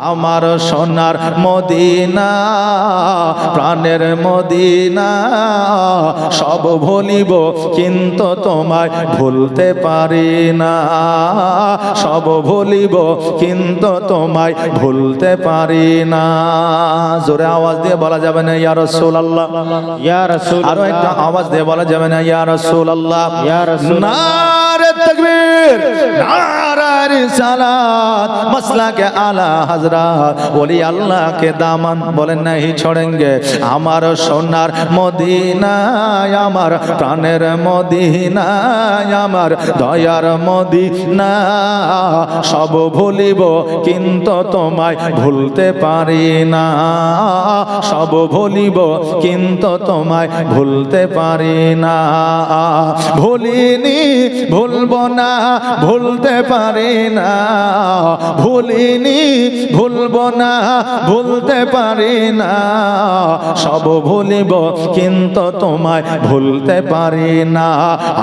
আমার সোনার মদিনা প্রাণের মদিনা সব ভুলিব কিন্তু তোমায় ভুলতে পারি না। সব ভুলিব কিন্তু তোমায় ভুলতে পারি না। জোরে আওয়াজ দিয়ে বলা যাবে না ইয়া রাসূলুল্লাহ। ইয়া রাসূল আরও একটা আওয়াজ দিয়ে বলা যাবে না ইয়া রাসূলুল্লাহ। ইয়া রাসূলুল্লাহ। নারে তাকবীর নারে রিসালাত মাসলা কে আলা হযরত হাজরা বলি, আল্লাহকে দামান। বলেন নাই ছড়েঙ্গে আমার সোনার মদিনায়, আমার প্রাণের মদিনায়, আমার দয়ার মদিনা সব ভুলিব, কিন্তু তোমায় ভুলতে পারি না। সব ভুলিব, কিন্তু তোমায় ভুলতে পারি না। ভুলিনি, ভুলব না, ভুলতে পারি না। ভুলিনি ভুলবো না, ভুলতে পারি না। সব ভুলিব, কিন্তু তোমায় ভুলতে পারি না।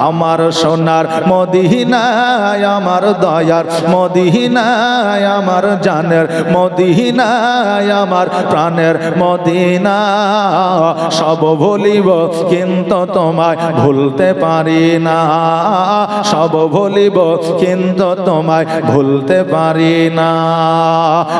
আমার সোনার মদিনায়, আমার দয়ার মদিনায়, আমার জানের মদিনায়, আমার প্রাণের মদিনা। সব ভুলিব, কিন্তু তোমায় ভুলতে পারি না। সব ভুলিব, কিন্তু তোমায় ভুলতে পারি না।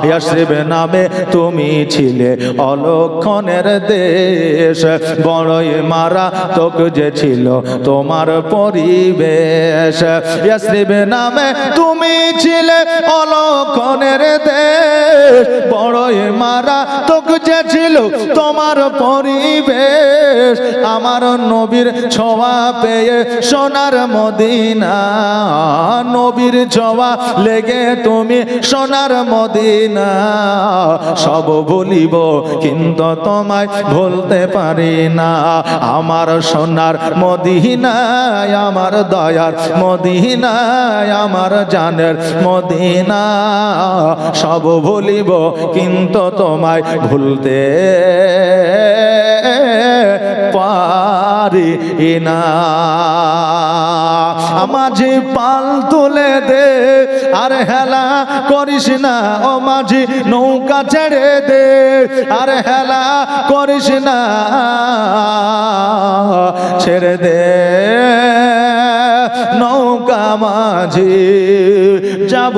ইয়াসরিব নামে তুমি ছিলে অলক্ষণের দেশ। বড়ই মারা তোক যে ছিল তোমার পরিবেশ। ইয়াসরিব নামে তুমি ছিলে অলক্ষণের দেশ। বড়ই মারা তোক ছিল তোমার পরিবেশ। আমার নবীর ছোঁয়া পেয়ে সোনার মদিনা, নবীর ছোঁয়া লেগে তুমি সোনার মদিনা। সব ভুলিব কিন্তু তোমায় ভুলতে পারি না। আমার সোনার মদিনায়, আমার দয়ার মদিনায়, আমার জানের মদিনা। সব ভুলিব কিন্তু তোমায় ভুলতে পারি না। মাঝি পাল তুলে দে, আর হেলা করিস না। ও মাঝি নৌকা ছেড়ে দে, আর হেলা করিস না। ছেড়ে দে, নৌকা মাঝি যাব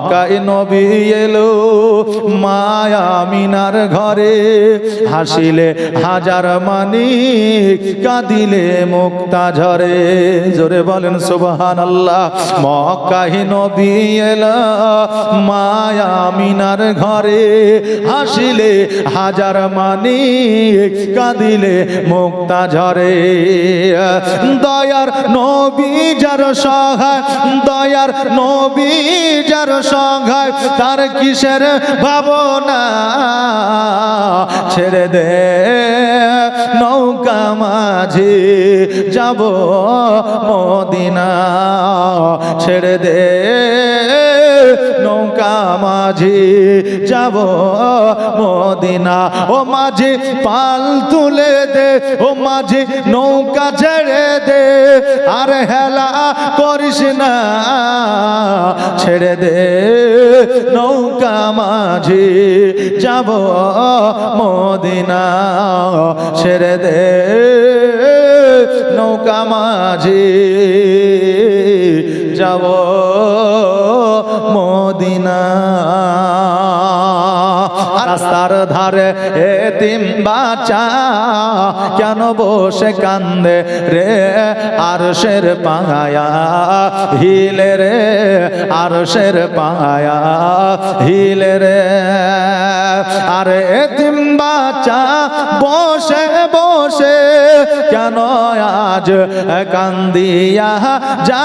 মক্কায় নবী এলো, মায়া মিনার ঘরে হাসিলে হাজার মানি কাঁদিলে মুক্তা ঝরে। জোরে বলেন সুবহান আল্লাহ মক্কায় নবী এলো, মায়া মিনার ঘরে হাসিলে হাজার মানি কাঁদিলে মুক্তা ঝরে। দয়ার নবী যার সহায়, দয়ার নবী যার সহায় তার কিসের ভাবনা? ছেড়ে দে নৌকা মাঝি যাব মদিনা। ছেড়ে দে নৌকা মাঝে যাব মদিনা। ও মাঝে পাল তুলে দে, ও মাঝে নৌকা ছেড়ে দে। আর হেলা করিস না, ছেড়ে দে। নৌকা মাঝে যাব মদিনা, ছেড়ে দে। নৌকা মাঝে যাব ধারে এতিম বাচা কেন বসে কান্দে রে? আর শের পাঙায়া হিলে রে আর শের পাঙায়া হিলে রে। আর এতিম বাচা বসে বসে কেন আজ কান্দিয়া যা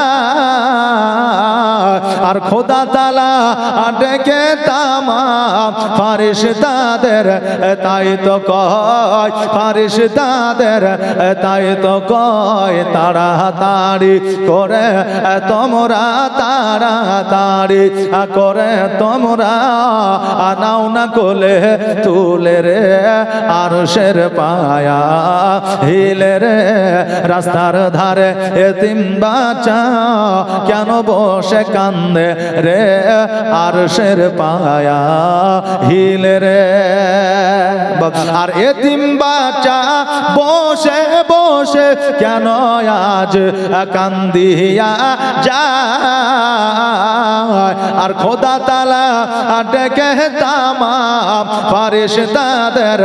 আর খোদা তালা ডেকে তামা ফারিস তাদের তাই তো কয় ফারিস তাদের তাই তো কয়, তাড়াতাড়ি করে তোমরা, তাড়াতাড়ি করে তোমরা, আনাও না কোলে তুলে রে আর শের পায়া হিলে রে, রাস্তার ধারে এতিম বাচ্চা কেন বসে কান্দে রে? আর শের পায়া হিলে রে। আর এতিম বাচ্চা বসে বসে কেন আজ কান্দিয়া যায়? আর খোদা তালা ডেকে তামা ফারিস তাদের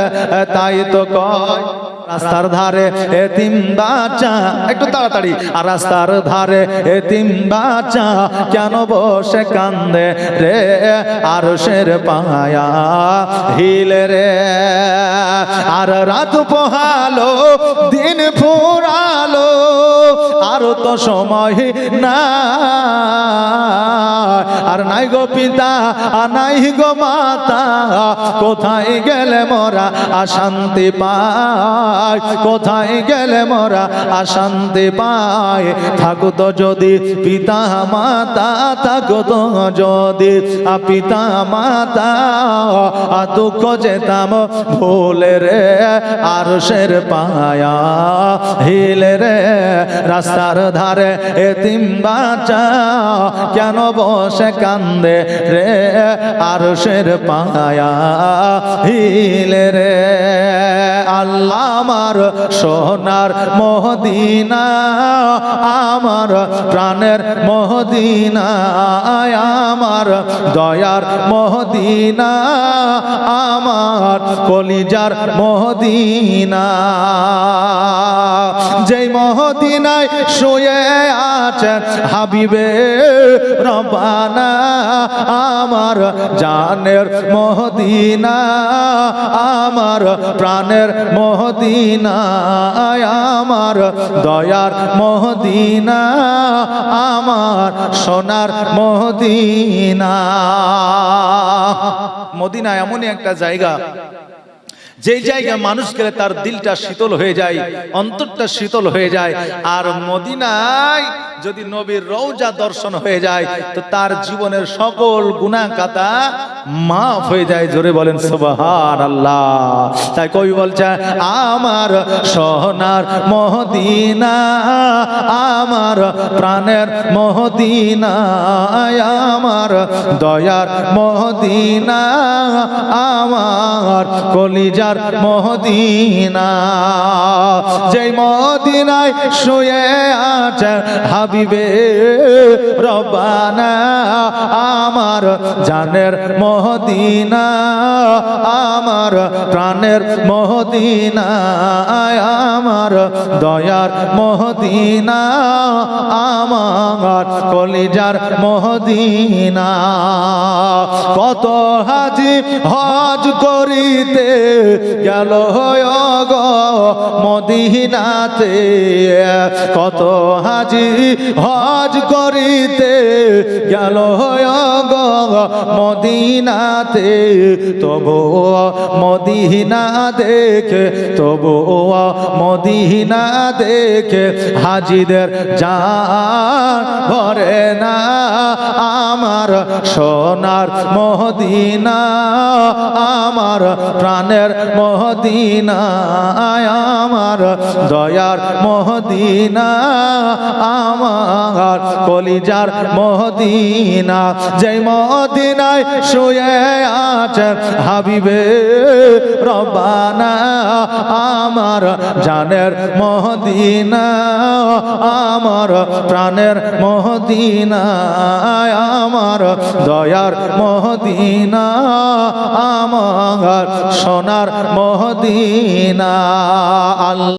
তাই তো কয় রাস্তার ধারে এতিম বাচ্চা, একটু তাড়াতাড়ি। আর রাস্তার ধারে এতিম বাচ্চা, কেন বসে কান্দে রে আর শের পায়া? হিলে রে, আর রাত পোহালো, দিন আর তো সময় না। আর নাই গো পিতা, আর নাই গো মাতা, কোথায় গেলে মোরা অশান্তি পাই কোথায় গেলে মোরা অশান্তি পাই থাকুতো যদি পিতা মাতা থাকুতো যদি আ পিতা মাতা দুঃখ যেতাম ভুলে রে আর শের পায়া, হিলে রে, রাস্তার ধারে এতিম বাচ্চা, কেন বসে কান্দে রে? আর শের পায়া হিলে রে। আল্লাহ আমার সোনার মহদিনা, আমার প্রাণের মহদিনা, আমার দয়ার মহদিনা, আমার কলিজার মহদিনা। যেই মহদিনায় শুয়ে আছে হাবিবে রবানা আমার জানের মহদিনা, আমার প্রাণের মহদিনা, আমার দয়ার মহদিনা, আমার সোনার মহদিনা। মদিনা এমনই একটা জায়গা যেই জায়গায় মানুষ গেলে তার দিলটা শীতল হয়ে যায়, অন্তরটা শীতল হয়ে যায়, আর মদিনায় যদি নবীর রৌজা দর্শন হয়ে যায়, তো তার জীবনের সকল গুনাহ কাতা মাফ হয়ে যায়, জোরে বলেন সুবহান আল্লাহ তাই কবি বলছে আমার সোনার মহদিনা, আমার প্রাণের মহদিনা, আমার দয়ার মহদিনা, আমার কলিজার মহদিনা। যেই মদিনায় শুয়ে আছে হাবিবে রবানা আমার জানের মহদিনা, আমার প্রাণের মহদিনা, আমার দয়ার মহদিনা, আমার কলিজার মহদিনা। কত হাজি হজ করিতে গেল গ মদিনাতে, কত হাজি হজ করিতে গেল গ মদিনাতে, তবু মদিনা দেখে, তবু মদিনা দেখে হাজিদের জান ভরে না। আমার সোনার মহদিনা আমার প্রাণের মহদিনা আমার দয়ার মহদিনা আমার কলিজার মহদিনা যেই মদিনায় শুয়ে আছে হাবিবে রব্বানা, আমার জানের মহদিনা, আমার প্রাণের মহদিনা, আমার দয়ার মহদিনা, আমার সোনার মহদিনা। আল্লাহ